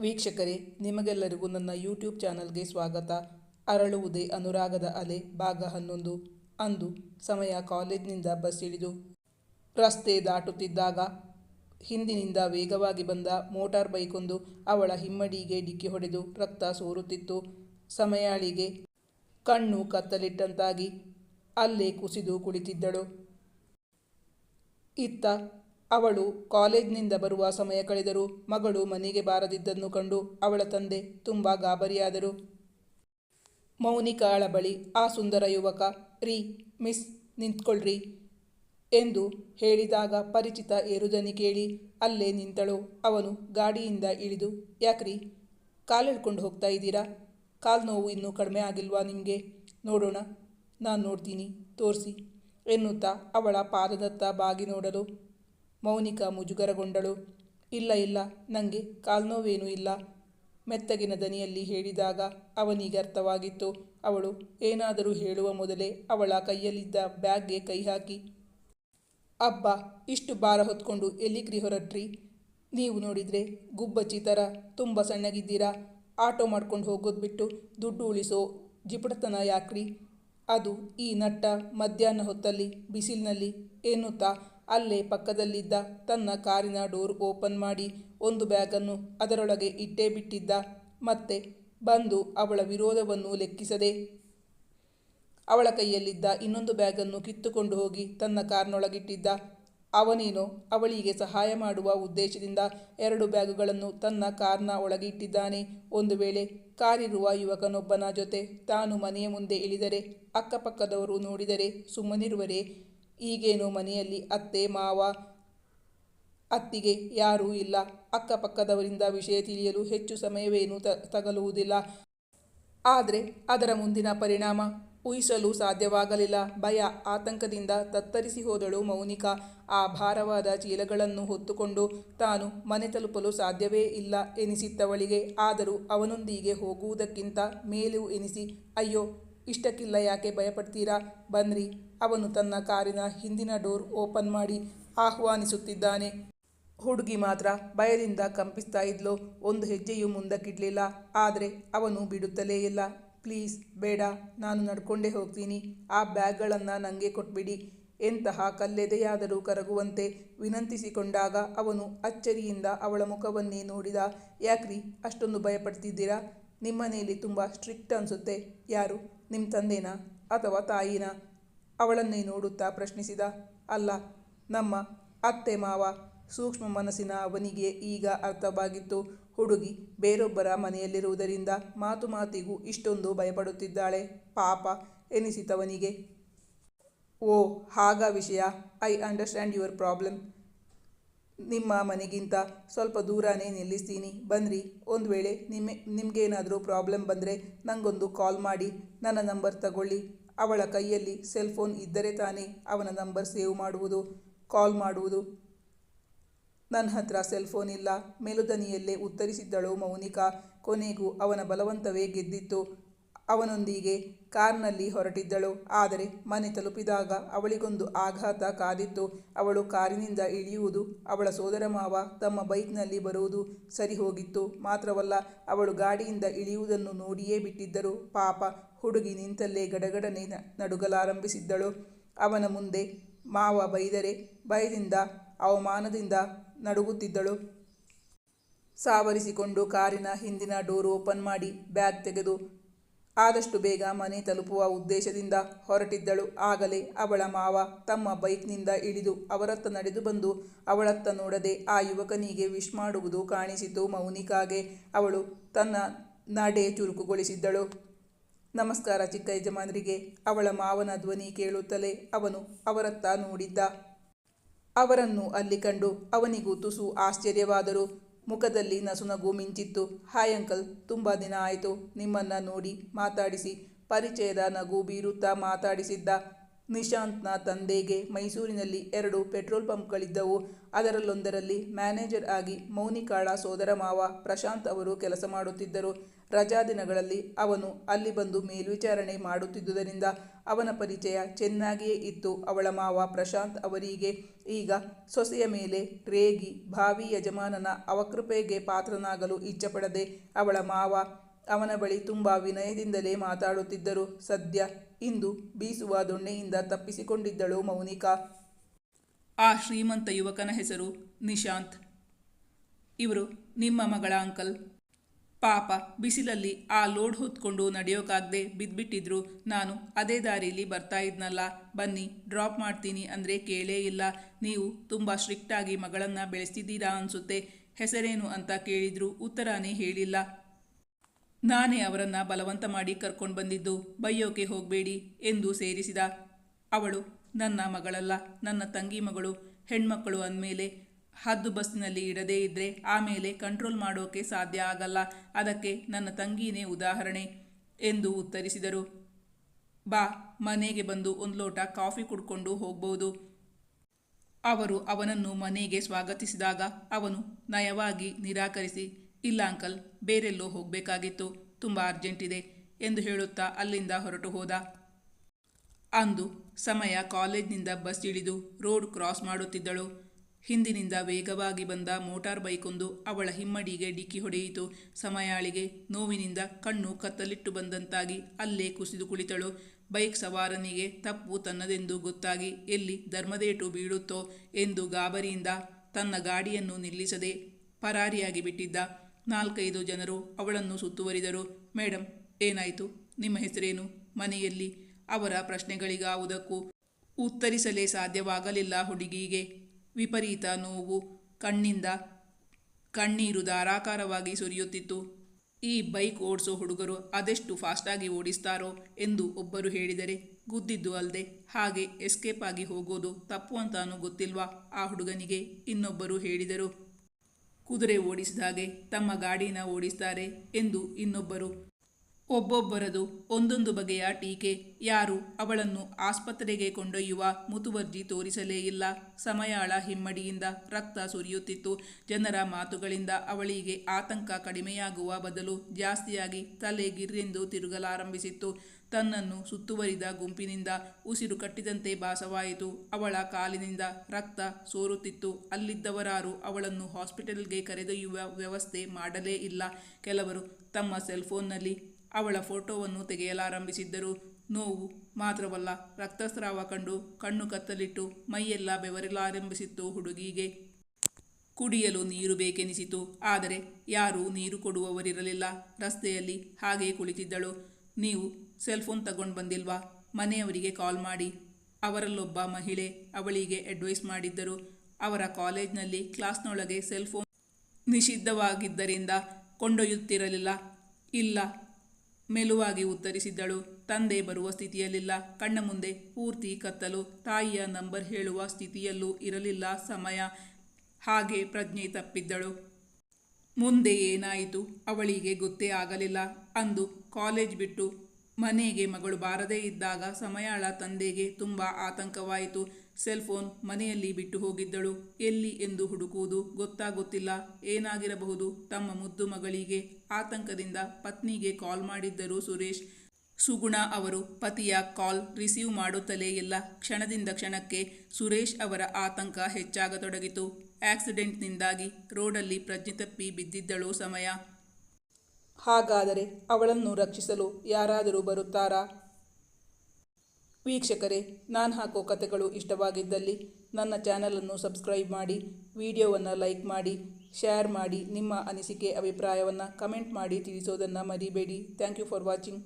ವೀಕ್ಷಕರೇ, ನಿಮಗೆಲ್ಲರಿಗೂ ನನ್ನ ಯೂಟ್ಯೂಬ್ ಚಾನಲ್ಗೆ ಸ್ವಾಗತ. ಅರಳುವುದೇ ಅನುರಾಗದ ಅಲೆ, ಭಾಗ ಹನ್ನೊಂದು. ಅಂದು ಸಮಯ ಕಾಲೇಜಿನಿಂದ ಬಸ್ ಇಳಿದು ರಸ್ತೆ ದಾಟುತ್ತಿದ್ದಾಗ ಹಿಂದಿನಿಂದ ವೇಗವಾಗಿ ಬಂದ ಮೋಟಾರ್ ಬೈಕೊಂದು ಅವಳ ಹಿಮ್ಮಡಿಗೆ ಡಿಕ್ಕಿ ಹೊಡೆದು ರಕ್ತ ಸೋರುತ್ತಿತ್ತು. ಸಮಯಾಳಿಗೆ ಕಣ್ಣು ಕತ್ತಲಿಟ್ಟಂತಾಗಿ ಅಲ್ಲೇ ಕುಸಿದು ಕುಳಿತಿದ್ದಳು. ಇತ್ತ ಅವಳು ಕಾಲೇಜ್ನಿಂದ ಬರುವ ಸಮಯ ಕಳೆದರು ಮಗಳು ಮನೆಗೆ ಬಾರದಿದ್ದನ್ನು ಕಂಡು ಅವಳ ತಂದೆ ತುಂಬ ಗಾಬರಿಯಾದರು. ಮೌನಿಕಾಳ ಬಳಿ, ಆ ಸುಂದರ ಯುವಕ, ರೀ, ಮಿಸ್, ನಿಂತ್ಕೊಳ್ರಿ ಎಂದು ಹೇಳಿದಾಗ ಪರಿಚಿತ ಏರುದನಿ ಕೇಳಿ, ಅಲ್ಲೇ ನಿಂತಳು, ಅವನು ಗಾಡಿಯಿಂದ ಇಳಿದು, ಯಾಕ್ರಿ ಕಾಲೆಳ್ಕೊಂಡು ಹೋಗ್ತಾ ಇದ್ದೀರಾ? ಕಾಲು ನೋವು ಇನ್ನೂ ಕಡಿಮೆ ಆಗಿಲ್ವಾ ನಿಮಗೆ? ನೋಡೋಣ, ನಾನು ನೋಡ್ತೀನಿ, ತೋರಿಸಿ ಎನ್ನುತ್ತಾ ಅವಳ ಪಾದದತ್ತ ಬಾಗಿ ನೋಡಲು ಮೌನಿಕ ಮುಜುಗರಗೊಂಡಳು. ಇಲ್ಲ ಇಲ್ಲ ನನಗೆ ಕಾಲ್ನೋವೇನೂ ಇಲ್ಲ. ಮೆತ್ತಗಿನ ದನಿಯಲ್ಲಿ ಹೇಳಿದಾಗ ಅವನಿಗೆ ಅರ್ಥವಾಗಿತ್ತು. ಅವಳು ಏನಾದರೂ ಹೇಳುವ ಮೊದಲೇ ಅವಳ ಕೈಯಲ್ಲಿದ್ದ ಬ್ಯಾಗ್ಗೆ ಕೈ ಹಾಕಿ ಅಬ್ಬ, ಇಷ್ಟು ಭಾರ ಹೊತ್ಕೊಂಡು ಎಲ್ಲಿಗ್ರಿ ಹೊರಟ್ರಿ ನೀವು ನೋಡಿದರೆ ಗುಬ್ಬಚ್ಚಿ ಥರ ತುಂಬ ಸಣ್ಣಗಿದ್ದೀರಾ? ಆಟೋ ಮಾಡ್ಕೊಂಡು ಹೋಗೋದು ಬಿಟ್ಟು ದುಡ್ಡು ಉಳಿಸೋ ಜಿಪುಡತನ ಯಾಕ್ರಿ? ಅದು ಈ ನಟ್ಟ ಮಧ್ಯಾಹ್ನ ಹೊತ್ತಲ್ಲಿ ಬಿಸಿಲಿನಲ್ಲಿ ಎನ್ನುತ್ತಾ ಅಲ್ಲೇ ಪಕ್ಕದಲ್ಲಿದ್ದ ತನ್ನ ಕಾರಿನ ಡೋರ್ ಓಪನ್ ಮಾಡಿ ಒಂದು ಬ್ಯಾಗನ್ನು ಅದರೊಳಗೆ ಇಟ್ಟೇ ಬಿಟ್ಟಿದ್ದ. ಮತ್ತೆ ಬಂದು ಅವಳ ವಿರೋಧವನ್ನು ಲೆಕ್ಕಿಸದೆ ಅವಳ ಕೈಯಲ್ಲಿದ್ದ ಇನ್ನೊಂದು ಬ್ಯಾಗನ್ನು ಕಿತ್ತುಕೊಂಡು ಹೋಗಿ ತನ್ನ ಕಾರ್ನೊಳಗಿಟ್ಟಿದ್ದ. ಅವನೇನೋ ಅವಳಿಗೆ ಸಹಾಯ ಮಾಡುವ ಉದ್ದೇಶದಿಂದ ಎರಡು ಬ್ಯಾಗುಗಳನ್ನು ತನ್ನ ಕಾರ್ನ ಒಳಗೆ ಇಟ್ಟಿದ್ದಾನೆ ಒಂದು ವೇಳೆ ಕಾರಿರುವ ಯುವಕನೊಬ್ಬನ ಜೊತೆ ತಾನು ಮನೆಯ ಮುಂದೆ ಇಳಿದರೆ, ಅಕ್ಕಪಕ್ಕದವರು ನೋಡಿದರೆ ಸುಮ್ಮನಿರುವರೇ ಈಗೇನು ಮನೆಯಲ್ಲಿ ಅತ್ತೆ, ಮಾವ, ಅತ್ತಿಗೆ ಯಾರೂ ಇಲ್ಲ. ಅಕ್ಕಪಕ್ಕದವರಿಂದ ವಿಷಯ ತಿಳಿಯಲು ಹೆಚ್ಚು ಸಮಯವೇನೂ ತಗಲುವುದಿಲ್ಲ. ಆದರೆ ಅದರ ಮುಂದಿನ ಪರಿಣಾಮ ಊಹಿಸಲು ಸಾಧ್ಯವಾಗಲಿಲ್ಲ. ಭಯ, ಆತಂಕದಿಂದ ತತ್ತರಿಸಿ ಹೋದಳು ಮೌನಿಕಾ. ಆ ಭಾರವಾದ ಚೀಲಗಳನ್ನು ಹೊತ್ತುಕೊಂಡು ತಾನು ಮನೆ ತಲುಪಲು ಸಾಧ್ಯವೇ ಇಲ್ಲ ಎನಿಸಿತ್ತವಳಿಗೆ. ಆದರೂ ಅವನೊಂದಿಗೆ ಹೋಗುವುದಕ್ಕಿಂತ ಮೇಲೂ ಎನಿಸಿ, ಅಯ್ಯೋ ಇಷ್ಟಕ್ಕಿಲ್ಲ ಯಾಕೆ ಭಯಪಡ್ತೀರಾ? ಬನ್ರಿ. ಅವನು ತನ್ನ ಕಾರಿನ ಹಿಂದಿನ ಡೋರ್ ಓಪನ್ ಮಾಡಿ ಆಹ್ವಾನಿಸುತ್ತಿದ್ದಾನೆ. ಹುಡುಗಿ ಮಾತ್ರ ಭಯದಿಂದ ಕಂಪಿಸ್ತಾ ಇದ್ಲೋ. ಒಂದು ಹೆಜ್ಜೆಯೂ ಮುಂದಕ್ಕಿಡಲಿಲ್ಲ. ಆದರೆ ಅವನು ಬಿಡುತ್ತಲೇ ಇಲ್ಲ. ಪ್ಲೀಸ್, ಬೇಡ. ನಾನು ನಡ್ಕೊಂಡೇ ಹೋಗ್ತೀನಿ. ಆ ಬ್ಯಾಗ್ಗಳನ್ನು ನನಗೆ ಕೊಟ್ಬಿಡಿ. ಎಂತಹ ಕಲ್ಲೆದೆಯಾದರೂ ಕರಗುವಂತೆ ವಿನಂತಿಸಿಕೊಂಡಾಗ ಅವನು ಅಚ್ಚರಿಯಿಂದ ಅವಳ ಮುಖವನ್ನೇ ನೋಡಿದ. ಯಾಕ್ರಿ ಅಷ್ಟೊಂದು ಭಯಪಡ್ತಿದ್ದೀರಾ? ನಿಮ್ಮನೆಯಲ್ಲಿ ತುಂಬ ಸ್ಟ್ರಿಕ್ಟ್ ಅನಿಸುತ್ತೆ. ಯಾರು? ನಿಮ್ಮ ತಂದೆನಾ ಅಥವಾ ತಾಯಿನ? ಅವಳನ್ನೇ ನೋಡುತ್ತಾ ಪ್ರಶ್ನಿಸಿದ. ಅಲ್ಲ, ನಮ್ಮ ಅತ್ತೆ ಮಾವ ಸೂಕ್ಷ್ಮ ಮನಸ್ಸಿನ ಅವನಿಗೆ ಈಗ ಅರ್ಥವಾಗಿತ್ತು. ಹುಡುಗಿ ಬೇರೊಬ್ಬರ ಮನೆಯಲ್ಲಿರುವುದರಿಂದ ಮಾತು ಮಾತಿಗೂ ಇಷ್ಟೊಂದು ಭಯಪಡುತ್ತಿದ್ದಾಳೆ. ಪಾಪ ಎನಿಸಿತವನಿಗೆ. ಓ, ಹಾಗ ವಿಷಯ. I understand your problem. ನಿಮ್ಮ ಮನೆಗಿಂತ ಸ್ವಲ್ಪ ದೂರನೇ ನಿಲ್ಲಿಸ್ತೀನಿ. ಬನ್ನಿರಿ ಒಂದು ವೇಳೆ ನಿಮ್ಮ, ನಿಮಗೇನಾದರೂ ಪ್ರಾಬ್ಲಮ್ ಬಂದರೆ ನನಗೊಂದು ಕಾಲ್ ಮಾಡಿ, ನನ್ನ ನಂಬರ್ ತಗೊಳ್ಳಿ. ಅವಳ ಕೈಯಲ್ಲಿ ಸೆಲ್ ಫೋನ್ ಇದ್ದರೆ ತಾನೇ ಅವನ ನಂಬರ್ ಸೇವ್ ಮಾಡುವುದು, ಕಾಲ್ ಮಾಡುವುದು. ನನ್ನ ಹತ್ರ ಸೆಲ್ ಫೋನ್ ಇಲ್ಲ. ಮೆಲುದನಿಯಲ್ಲೇ ಉತ್ತರಿಸಿದ್ದಳು ಮೌನಿಕಾ. ಕೊನೆಗೂ ಅವನ ಬಲವಂತವೇ ಗೆದ್ದಿತ್ತು. ಅವನೊಂದಿಗೆ ಕಾರ್ನಲ್ಲಿ ಹೊರಟಿದ್ದಳು. ಆದರೆ ಮನೆ ತಲುಪಿದಾಗ ಅವಳಿಗೊಂದು ಆಘಾತ ಕಾದಿತ್ತು. ಅವಳು ಕಾರಿನಿಂದ ಇಳಿಯುವುದು ಅವಳ ಸೋದರ ಮಾವ ತಮ್ಮ ಬೈಕ್ನಲ್ಲಿ ಬರುವುದು ಸರಿ ಹೋಗಿತ್ತು ಮಾತ್ರವಲ್ಲ, ಅವಳು ಗಾಡಿಯಿಂದ ಇಳಿಯುವುದನ್ನು ನೋಡಿಯೇ ಬಿಟ್ಟಿದ್ದರು. ಪಾಪ, ಹುಡುಗಿ ನಿಂತಲ್ಲೇ ಗಡಗಡನೆ ನಡುಗಲಾರಂಭಿಸಿದ್ದಳು. ಅವನ ಮುಂದೆ ಮಾವ ಬೈದರೆ ಭಯದಿಂದ, ಅವಮಾನದಿಂದ ನಡುಗುತ್ತಿದ್ದಳು. ಸಾವರಿಸಿಕೊಂಡು ಕಾರಿನ ಹಿಂದಿನ ಡೋರ್ ಓಪನ್ ಮಾಡಿ ಬ್ಯಾಗ್ ತೆಗೆದು ಆದಷ್ಟು ಬೇಗ ಮನೆ ತಲುಪುವ ಉದ್ದೇಶದಿಂದ ಹೊರಟಿದ್ದಳು. ಆಗಲೇ ಅವಳ ಮಾವ ತಮ್ಮ ಬೈಕ್ನಿಂದ ಇಳಿದು ಅವರತ್ತ ನಡೆದು ಬಂದು ಅವಳತ್ತ ನೋಡದೆ ಆ ಯುವಕನಿಗೆ ವಿಶ್ ಮಾಡುವುದು ಕಾಣಿಸಿತು. ಮೌನಿಕಾಗೆ ಅವಳು ತನ್ನ ನಡೆ ಚುರುಕುಗೊಳಿಸಿದ್ದಳು. ನಮಸ್ಕಾರ ಚಿಕ್ಕ ಯಜಮಾನರಿಗೆ, ಅವಳ ಮಾವನ ಧ್ವನಿ ಕೇಳುತ್ತಲೇ ಅವನು ಅವರತ್ತ ನೋಡಿದ್ದ. ಅವರನ್ನು ಅಲ್ಲಿ ಕಂಡು ಅವನಿಗೂ ತುಸು ಆಶ್ಚರ್ಯವಾದರೂ. ಮುಖದಲ್ಲಿ ನಸುನಗು ಮಿಂಚಿತ್ತು. ಹಾಯ್ ಅಂಕಲ್, ತುಂಬ ದಿನ ಆಯಿತು. ನಿಮ್ಮನ್ನು ನೋಡಿ ಮಾತಾಡಿಸಿ. ಪರಿಚಯದ ನಗು ಬೀರುತ್ತಾ ಮಾತಾಡಿಸಿದ್ದ. ನಿಶಾಂತ್ನ ತಂದೆಗೆ ಮೈಸೂರಿನಲ್ಲಿ ಎರಡು ಪೆಟ್ರೋಲ್ ಪಂಪ್ಗಳಿದ್ದವು. ಅದರಲ್ಲೊಂದರಲ್ಲಿ ಮ್ಯಾನೇಜರ್ ಆಗಿ ಮೌನಿಕಾಳ ಸೋದರ ಮಾವ ಪ್ರಶಾಂತ್ ಅವರು ಕೆಲಸ ಮಾಡುತ್ತಿದ್ದರು. ರಜಾ ದಿನಗಳಲ್ಲಿ ಅವನು ಅಲ್ಲಿ ಬಂದು ಮೇಲ್ವಿಚಾರಣೆ ಮಾಡುತ್ತಿದ್ದುದರಿಂದ ಅವನ ಪರಿಚಯ ಚೆನ್ನಾಗಿಯೇ ಇತ್ತು. ಅವಳ ಮಾವ ಪ್ರಶಾಂತ್ ಅವರಿಗೆ ಈಗ ಸೊಸೆಯ ಮೇಲೆ ರೇಗಿ, ಭಾವಿ ಯಜಮಾನನ ಅವಕೃಪೆಗೆ ಪಾತ್ರನಾಗಲು ಇಚ್ಛಪಡದೆ ಅವಳ ಮಾವ ಅವನ ಬಳಿ ತುಂಬ ವಿನಯದಿಂದಲೇ ಮಾತಾಡುತ್ತಿದ್ದರು. ಸದ್ಯ ಇಂದು ಬೀಸುವ ದೊಣ್ಣೆಯಿಂದ ತಪ್ಪಿಸಿಕೊಂಡಿದ್ದಳು ಮೌನಿಕಾ. ಆ ಶ್ರೀಮಂತ ಯುವಕನ ಹೆಸರು ನಿಶಾಂತ್. ಇವರು ನಿಮ್ಮ ಮಗಳ ಅಂಕಲ್. ಪಾಪ, ಬಿಸಿಲಲ್ಲಿ ಆ ಲೋಡ್ ಹೊತ್ಕೊಂಡು ನಡೆಯೋಕ್ಕಾಗದೆ ಬಿದ್ದುಬಿಟ್ಟಿದ್ರು ನಾನು ಅದೇ ದಾರಿಲಿ ಬರ್ತಾ ಇದ್ನಲ್ಲ. ಬನ್ನಿ, ಡ್ರಾಪ್ ಮಾಡ್ತೀನಿ ಅಂದರೆ ಕೇಳೇ ಇಲ್ಲ. ನೀವು ತುಂಬ ಸ್ಟ್ರಿಕ್ಟಾಗಿ ಮಗಳನ್ನು ಬೆಳೆಸ್ತಿದ್ದೀರಾ ಅನಿಸುತ್ತೆ. ಹೆಸರೇನು ಅಂತ ಕೇಳಿದ್ರು ಉತ್ತರನೇ ಹೇಳಿಲ್ಲ. ನಾನೇ ಅವರನ್ನು ಬಲವಂತ ಮಾಡಿ ಕರ್ಕೊಂಡು ಬಂದಿದ್ದು, ಬೈಯೋಕೆ ಹೋಗಬೇಡಿ ಎಂದು ಸೇರಿಸಿದ. ಅವಳು ನನ್ನ ಮಗಳಲ್ಲ, ನನ್ನ ತಂಗಿ ಮಗಳು, ಹೆಣ್ಮಕ್ಕಳು ಅಂದಮೇಲೆ ಹದ್ದು ಬಸ್ಸಿನಲ್ಲಿ ಇಡದೇ ಇದ್ದರೆ ಆಮೇಲೆ ಕಂಟ್ರೋಲ್ ಮಾಡೋಕೆ ಸಾಧ್ಯ ಆಗಲ್ಲ, ಅದಕ್ಕೆ ನನ್ನ ತಂಗಿನೇ ಉದಾಹರಣೆ ಎಂದು ಉತ್ತರಿಸಿದರು. ಬಾ, ಮನೆಗೆ ಬಂದು ಒಂದು ಲೋಟ ಕಾಫಿ ಕುಡ್ಕೊಂಡು ಹೋಗ್ಬೋದು. ಅವರು ಅವನನ್ನು ಮನೆಗೆ ಸ್ವಾಗತಿಸಿದಾಗ ಅವನು ನಯವಾಗಿ ನಿರಾಕರಿಸಿ ಇಲ್ಲ ಅಂಕಲ್ ಬೇರೆಲ್ಲೋ ಹೋಗಬೇಕಾಗಿತ್ತು. ತುಂಬ ಅರ್ಜೆಂಟ್ ಇದೆ ಎಂದು ಹೇಳುತ್ತಾ ಅಲ್ಲಿಂದ ಹೊರಟು ಹೋದ. ಅಂದು ಸಮಯ ಕಾಲೇಜ್ನಿಂದ ಬಸ್ ಇಳಿದು ರೋಡ್ ಕ್ರಾಸ್ ಮಾಡುತ್ತಿದ್ದಳು. ಹಿಂದಿನಿಂದ ವೇಗವಾಗಿ ಬಂದ ಮೋಟಾರ್ ಬೈಕೊಂದು ಅವಳ ಹಿಮ್ಮಡಿಗೆ ಡಿಕ್ಕಿ ಹೊಡೆಯಿತು. ಸಮಯಾಳಿಗೆ ನೋವಿನಿಂದ ಕಣ್ಣು ಕತ್ತಲಿಟ್ಟು ಬಂದಂತಾಗಿ ಅಲ್ಲೇ ಕುಸಿದು ಕುಳಿತಳು. ಬೈಕ್ ಸವಾರನಿಗೆ ತಪ್ಪು ತನ್ನದೆಂದು ಗೊತ್ತಾಗಿ ಎಲ್ಲಿ ಧರ್ಮದೇಟು ಬೀಳುತ್ತೋ ಎಂದು ಗಾಬರಿಯಿಂದ ತನ್ನ ಗಾಡಿಯನ್ನು ನಿಲ್ಲಿಸದೆ ಪರಾರಿಯಾಗಿ ಬಿಟ್ಟಿದ್ದ. ನಾಲ್ಕೈದು ಜನರು ಅವಳನ್ನು ಸುತ್ತುವರಿದರು. ಮೇಡಮ್ ಏನಾಯಿತು? ನಿಮ್ಮ ಹೆಸರೇನು? ಮನೆಯಲ್ಲಿ? ಅವರ ಪ್ರಶ್ನೆಗಳಿಗಾವುದಕ್ಕೂ ಉತ್ತರಿಸಲೇ ಸಾಧ್ಯವಾಗಲಿಲ್ಲ ಹುಡುಗಿಗೆ. ವಿಪರೀತ ನೋವು ಕಣ್ಣಿಂದ ಕಣ್ಣೀರು ಧಾರಾಕಾರವಾಗಿ ಸುರಿಯುತ್ತಿತ್ತು. ಈ ಬೈಕ್ ಓಡಿಸೋ ಹುಡುಗರು ಅದೆಷ್ಟು ಫಾಸ್ಟಾಗಿ ಓಡಿಸ್ತಾರೋ? ಎಂದು ಒಬ್ಬರು ಹೇಳಿದರೆ, ಗುದ್ದಿದ್ದು ಅಲ್ಲದೆ ಹಾಗೆ ಎಸ್ಕೇಪ್ ಆಗಿ ಹೋಗೋದು ತಪ್ಪು ಅಂತಾನೂ ಗೊತ್ತಿಲ್ವಾ? ಆ ಹುಡುಗನಿಗೆ ಇನ್ನೊಬ್ಬರು ಹೇಳಿದರು ಕುದುರೆ ಓಡಿಸಿದಾಗೆ ತಮ್ಮ ಗಾಡಿನ ಓಡಿಸ್ತಾರೆ ಎಂದು ಇನ್ನೊಬ್ಬರು. ಒಬ್ಬೊಬ್ಬರದು ಒಂದೊಂದು ಬಗೆಯ ಟೀಕೆ. ಯಾರು ಅವಳನ್ನು ಆಸ್ಪತ್ರೆಗೆ ಕೊಂಡೊಯ್ಯುವ ಮುತುವರ್ಜಿ ತೋರಿಸಲೇ ಇಲ್ಲ. ಸಮಯಾಳ ಹಿಮ್ಮಡಿಯಿಂದ ರಕ್ತ ಸುರಿಯುತ್ತಿತ್ತು. ಜನರ ಮಾತುಗಳಿಂದ ಅವಳಿಗೆ ಆತಂಕ ಕಡಿಮೆಯಾಗುವ ಬದಲು ಜಾಸ್ತಿಯಾಗಿ ತಲೆ ಗಿರ್ರೆಂದು ತಿರುಗಲಾರಂಭಿಸಿತ್ತು. ತನ್ನನ್ನು ಸುತ್ತುವರಿದ ಗುಂಪಿನಿಂದ ಉಸಿರು ಕಟ್ಟಿದಂತೆ ಭಾಸವಾಯಿತು. ಅವಳ ಕಾಲಿನಿಂದ ರಕ್ತ ಸೋರುತ್ತಿತ್ತು. ಅಲ್ಲಿದ್ದವರಾರು ಅವಳನ್ನು ಹಾಸ್ಪಿಟಲ್ಗೆ ಕರೆದೊಯ್ಯುವ ವ್ಯವಸ್ಥೆ ಮಾಡಲೇ ಇಲ್ಲ. ಕೆಲವರು ತಮ್ಮ ಸೆಲ್ಫೋನ್ನಲ್ಲಿ ಅವಳ ಫೋಟೋವನ್ನು ತೆಗೆಯಲಾರಂಭಿಸಿದ್ದರು. ನೋವು ಮಾತ್ರವಲ್ಲ, ರಕ್ತಸ್ರಾವ ಕಂಡು ಕಣ್ಣು ಕತ್ತಲಿಟ್ಟು ಮೈಯೆಲ್ಲ ಬೆವರಲಾರಂಭಿಸಿತ್ತು ಹುಡುಗಿಗೆ. ಕುಡಿಯಲು ನೀರು ಬೇಕೆನಿಸಿತು. ಆದರೆ ಯಾರೂ ನೀರು ಕೊಡುವವರಿರಲಿಲ್ಲ. ರಸ್ತೆಯಲ್ಲಿ ಹಾಗೆ ಕುಳಿತಿದ್ದಳು. ನೀವು ಸೆಲ್ಫೋನ್ ತಗೊಂಡು ಬಂದಿಲ್ವಾ? ಮನೆಯವರಿಗೆ ಕಾಲ್ ಮಾಡಿ. ಅವರಲ್ಲೊಬ್ಬ ಮಹಿಳೆ ಅವಳಿಗೆ ಅಡ್ವೈಸ್ ಮಾಡಿದ್ದರು. ಅವರ ಕಾಲೇಜ್ನಲ್ಲಿ ಕ್ಲಾಸ್ನೊಳಗೆ ಸೆಲ್ ಫೋನ್ ನಿಷಿದ್ಧವಾಗಿದ್ದರಿಂದ ಕೊಂಡೊಯ್ಯುತ್ತಿರಲಿಲ್ಲ. ಇಲ್ಲ. ಮೆಲುವಾಗಿ ಉತ್ತರಿಸಿದ್ದಳು. ತಂದೆ ಬರುವ ಸ್ಥಿತಿಯಲ್ಲಿಲ್ಲ. ಕಣ್ಣ ಮುಂದೆ ಪೂರ್ತಿ ಕತ್ತಲು. ತಾಯಿಯ ನಂಬರ್ ಹೇಳುವ ಸ್ಥಿತಿಯಲ್ಲೂ ಇರಲಿಲ್ಲ ಸಮಯ. ಹಾಗೆ ಪ್ರಜ್ಞೆ ತಪ್ಪಿದ್ದಳು. ಮುಂದೆ ಏನಾಯಿತು? ಅವಳಿಗೆ ಗೊತ್ತೇ ಆಗಲಿಲ್ಲ. ಅಂದು ಕಾಲೇಜ್ ಬಿಟ್ಟು ಮನೆಗೆ ಮಗಳು ಬಾರದೇ ಇದ್ದಾಗ ಸಮಯಾಳ ತಂದೆಗೆ ತುಂಬ ಆತಂಕವಾಯಿತು. ಸೆಲ್ಫೋನ್ ಮನೆಯಲ್ಲಿ ಬಿಟ್ಟು ಹೋಗಿದ್ದಳು. ಎಲ್ಲಿ ಎಂದು ಹುಡುಕುವುದು ಗೊತ್ತಾಗುತ್ತಿಲ್ಲ. ಏನಾಗಿರಬಹುದು? ತಮ್ಮ ಮುದ್ದು ಮಗಳಿಗೆ ಆತಂಕದಿಂದ ಪತ್ನಿಗೆ ಕಾಲ್ ಮಾಡಿದ್ದರು ಸುರೇಶ್. ಸುಗುಣ ಅವರು ಪತಿಯ ಕಾಲ್ ರಿಸೀವ್ ಮಾಡುತ್ತಲೇ ಇಲ್ಲ. ಕ್ಷಣದಿಂದ ಕ್ಷಣಕ್ಕೆ ಸುರೇಶ್ ಅವರ ಆತಂಕ ಹೆಚ್ಚಾಗತೊಡಗಿತು. ಆಕ್ಸಿಡೆಂಟ್ನಿಂದಾಗಿ ರೋಡಲ್ಲಿ ಪ್ರಜ್ಞೆ ತಪ್ಪಿ ಬಿದ್ದಿದ್ದಳು ಸಮಯ. ಹಾಗಾದರೆ ಅವಳನ್ನು ರಕ್ಷಿಸಲು ಯಾರಾದರೂ ಬರುತ್ತಾರಾ? ವೀಕ್ಷಕರೇ, ನಾನು ಹಾಕೋ ಕಥೆಗಳು ಇಷ್ಟವಾಗಿದ್ದಲ್ಲಿ ನನ್ನ ಚಾನಲನ್ನು ಸಬ್ಸ್ಕ್ರೈಬ್ ಮಾಡಿ, ವಿಡಿಯೋವನ್ನು ಲೈಕ್ ಮಾಡಿ, ಶೇರ್ ಮಾಡಿ, ನಿಮ್ಮ ಅನಿಸಿಕೆ, ಅಭಿಪ್ರಾಯವನ್ನು ಕಮೆಂಟ್ ಮಾಡಿ ತಿಳಿಸೋದನ್ನು ಮರಿಬೇಡಿ. Thank you for watching.